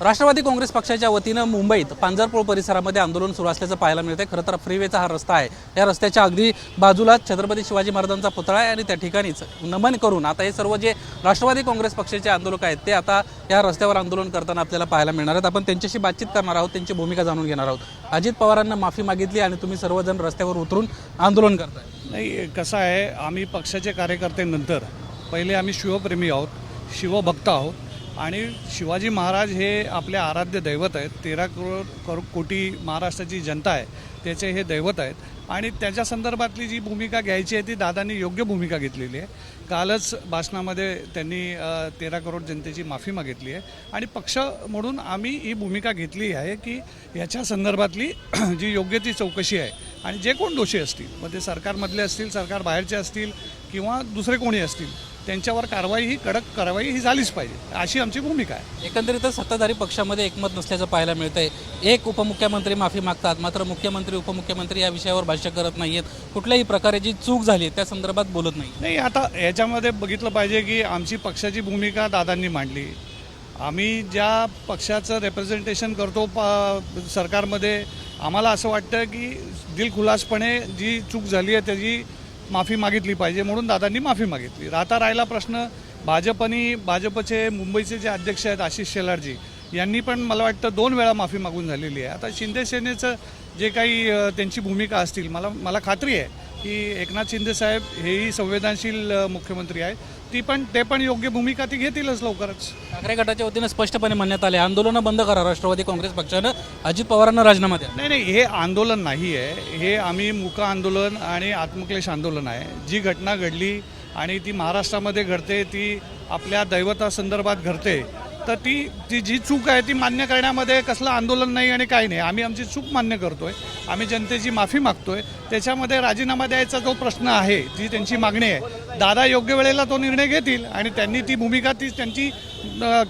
राष्ट्रवादी काँग्रेस पक्षाच्या वतीनं मुंबईत पांजरपूर परिसरामध्ये आंदोलन सुरू असल्याचं पाहायला मिळतंय. खरं तर फ्रीवेचा हा रस्ता आहे. या रस्त्याच्या अगदी बाजूला छत्रपती शिवाजी महाराजांचा पुतळा आहे आणि त्या ठिकाणीच नमन करून आता हे सर्व जे राष्ट्रवादी काँग्रेस पक्षाचे आंदोलक आहेत ते आता या रस्त्यावर आंदोलन करताना आपल्याला पाहायला मिळणार आहेत. आपण त्यांच्याशी बातचीत करणार आहोत त्यांची भूमिका जाणून घेणार आहोत. अजित पवारांना माफी मागितली आणि तुम्ही सर्वजण रस्त्यावर उतरून आंदोलन करताय. नाही कसं आहे आम्ही पक्षाचे कार्यकर्ते नंतर पहिले आम्ही शिवप्रेमी आहोत शिवभक्त आहोत आणि शिवाजी महाराज हे आपले आराध्य दैवत आहेत. तेरा करोड करो कोटी महाराष्ट्राची जनता आहे त्याचे हे दैवत आहेत. आणि त्याच्या संदर्भातली जी भूमिका घ्यायची आहे ती दादांनी योग्य भूमिका घेतलेली आहे. कालच भाषणामध्ये त्यांनी तेरा करोड जनतेची माफी मागितली आहे. आणि पक्ष म्हणून आम्ही ही भूमिका घेतली आहे की याच्या संदर्भातली जी योग्य ती चौकशी आहे. आणि जे कोण दोषी असतील मग ते सरकारमधले असतील सरकार बाहेरचे असतील किंवा दुसरे कोणी असतील त्यांच्यावर कारवाई ही कडक कारवाई ही झालीच पाहिजे. अशी आमची भूमिका आहे. एकंदरीतच सत्ताधारी पक्षामध्ये एकमत नसल्याचं पाहायला मिळतंय. एक उपमुख्यमंत्री माफी मागतात मात्र मुख्यमंत्री उपमुख्यमंत्री या विषयावर भाष्य करत नाहीयेत. कुठल्याही प्रकारे जी चूक झाली आहे त्या संदर्भात बोलत नाही. नाही आता याच्यामध्ये बघितलं पाहिजे की आमची पक्षाची भूमिका दादांनी मांडली. आम्ही ज्या पक्षाचं रेप्रेझेंटेशन करतो प सरकारमध्ये आम्हाला असं वाटतं की दिलखुलासपणे जी चूक झाली आहे त्याची माफी मागितली पाहिजे म्हणून दादांनी माफी मागितली. राहता राहिला प्रश्न भाजपनी भाजपचे मुंबईचे जे अध्यक्ष आहेत आशिष शेलारजी यांनी पण मला वाटतं दोन वेळा माफी मागून झालेली आहे. आता शिंदे सेनेचं जे काही त्यांची भूमिका असतील मला मला खात्री आहे की एकनाथ शिंदे साहेब हेही संवेदनशील मुख्यमंत्री आहेत. ती पण ते पण योग्य भूमिका ती घेतीलच लवकरच. ठाकरे गटाच्या वतीनं स्पष्टपणे म्हणण्यात आले आंदोलनं बंद करा राष्ट्रवादी काँग्रेस पक्षानं अजित पवारांना राजीनामा द्या. नाही नाही हे आंदोलन नाही आहे हे आम्ही मुक आंदोलन आणि आत्मक्लेश आंदोलन आहे. जी घटना घडली आणि ती महाराष्ट्रामध्ये घडते ती आपल्या दैवतासंदर्भात घडते तर ती ती जी चूक आहे ती मान्य करण्यामध्ये कसलं आंदोलन नाही आणि काही नाही. आम्ही आमची चूक मान्य करतोय. आम्ही जनतेची माफी मागतोय. त्याच्यामध्ये राजीनामा द्यायचा जो प्रश्न आहे जी त्यांची मागणी आहे दादा योग्य वेळेला तो निर्णय घेतील आणि त्यांनी ती भूमिका ती त्यांची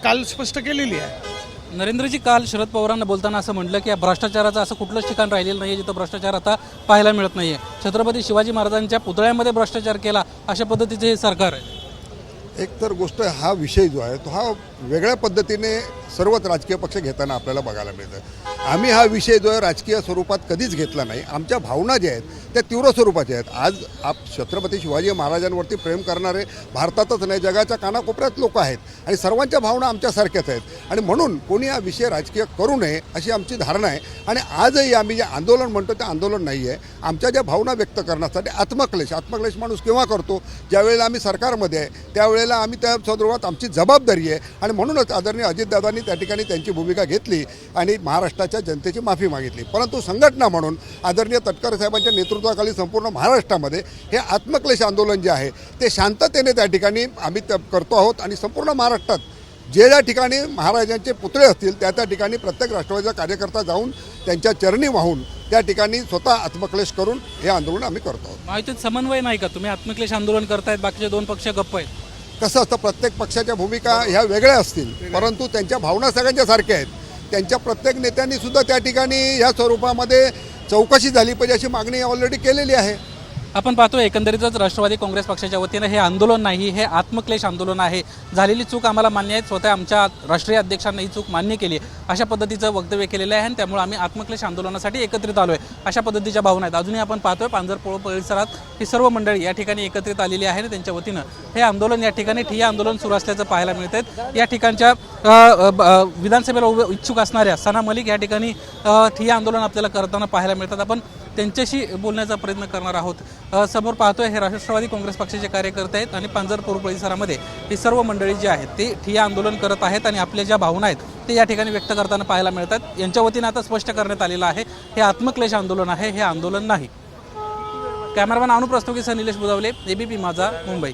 काल स्पष्ट केलेली आहे. नरेंद्रजी काल शरद पवारांना बोलताना असं म्हटलं की या भ्रष्टाचाराचं असं कुठलंच ठिकाण राहिलेलं नाही जिथं भ्रष्टाचार आता पाहायला मिळत नाही आहे छत्रपती शिवाजी महाराजांच्या पुतळ्यामध्ये भ्रष्टाचार केला अशा पद्धतीचे हे सरकार आहे. एक तर गोष्ट हा विषय जो आहे तो हा वेगळ्या पद्धतीने सर्वच राजकीय पक्ष घेताना आपल्याला बघायला मिळतं. आम्ही हा विषय जो आहे राजकीय स्वरूपात कधीच घेतला नाही. आमच्या भावना ज्या आहेत त्या तीव्र स्वरूपाच्या आहेत. आज आप छत्रपती शिवाजी महाराजांवरती प्रेम करणारे भारतातच नाही जगाच्या कानाकोपऱ्यात लोक आहेत आणि सर्वांच्या भावना आमच्यासारख्याच आहेत. आणि म्हणून कोणी हा विषय राजकीय करू नये अशी आमची धारणा आहे. आणि आजही आम्ही जे आंदोलन म्हणतो ते आंदोलन नाही आहे. आमच्या ज्या भावना व्यक्त करण्यासाठी आत्मक्लेश आत्मक्लेश माणूस केव्हा करतो? ज्यावेळेला आम्ही सरकारमध्ये आहे त्यावेळेला आम्ही त्या संदर्भात आमची जबाबदारी आहे. आणि म्हणूनच आदरणीय अजितदादांनी त्या ठिकाणी त्यांची भूमिका घेतली आणि महाराष्ट्राच्या जनतेची माफी मागितली. परंतु संघटना म्हणून आदरणीय तटकरे साहेबांच्या नेतृत्वाखाली संपूर्ण महाराष्ट्रामध्ये हे आत्मक्लेश आंदोलन जे आहे ते शांततेने त्या ठिकाणी आम्ही करतो आहोत आणि संपूर्ण महाराष्ट्रात जे ज्या ठिकाणी महाराजांचे पुतळे असतील त्या त्या ठिकाणी प्रत्येक राष्ट्रवादीचा कार्यकर्ता जाऊन त्यांच्या चरणी वाहून त्या ठिकाणी स्वतः आत्मक्लेश करून हे आंदोलन आम्ही करतो आहोत. समन्वय नाही का? तुम्ही आत्मक्लेश आंदोलन करतायत बाकीचे दोन पक्ष गप्प आहेत. कसं असतं प्रत्येक पक्षाच्या भूमिका ह्या वेगळ्या असतील परंतु त्यांच्या भावना सगळ्यांच्या सारख्या आहेत. त्यांच्या प्रत्येक नेत्यांनी सुद्धा त्या ठिकाणी ह्या स्वरूपामध्ये चौकशी झाली पाहिजे अशी मागणी ऑलरेडी केलेली आहे. आपण पाहतो एकंदरीतच राष्ट्रवादी काँग्रेस पक्षाच्या वतीनं हे आंदोलन नाही हे आत्मक्लेश आंदोलन आहे. झालेली चूक आम्हाला मान्य आहे स्वतः आमच्या राष्ट्रीय अध्यक्षांना ही चूक मान्य केली आहे. अशा पद्धतीचं वक्तव्य केलेलं आहे आणि त्यामुळे आम्ही आत्मक्लेश आंदोलनासाठी एकत्रित आलो आहे अशा पद्धतीच्या भावना आहेत. अजूनही आपण पाहतोय पांजरपोळ परिसरात ही सर्व मंडळी या ठिकाणी एकत्रित आलेली आहे आणि त्यांच्या वतीनं हे आंदोलन या ठिकाणी ठिय्या आंदोलन सुरू असल्याचं पाहायला मिळत आहेत. या ठिकाणच्या ब- विधानसभेला इच्छुक असणाऱ्या सना मलिक या ठिकाणी ठिय ठिय्या आंदोलन आपल्याला करताना पाहायला मिळतात. आपण त्यांच्याशी बोलण्याचा प्रयत्न करणार आहोत. समोर पाहतोय हे राष्ट्रवादी काँग्रेस पक्षाचे कार्यकर्ते आहेत आणि पांजरपूर परिसरामध्ये ही सर्व मंडळी जी आहेत ती ठिय्या आंदोलन करत आहेत आणि आपल्या ज्या भावना आहेत ते या ठिकाणी व्यक्त करताना पाहायला मिळतात. यांच्या वतीनं आता स्पष्ट करण्यात आलेलं आहे हे आत्मक्लेश आंदोलन आहे हे आंदोलन नाही. कॅमेरामॅन अनुप्रस्तुकीसह निलेश बुजावले एबीपी माझा मुंबई.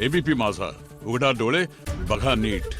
एबीपी माझा उघडा डोळे बघा नीट.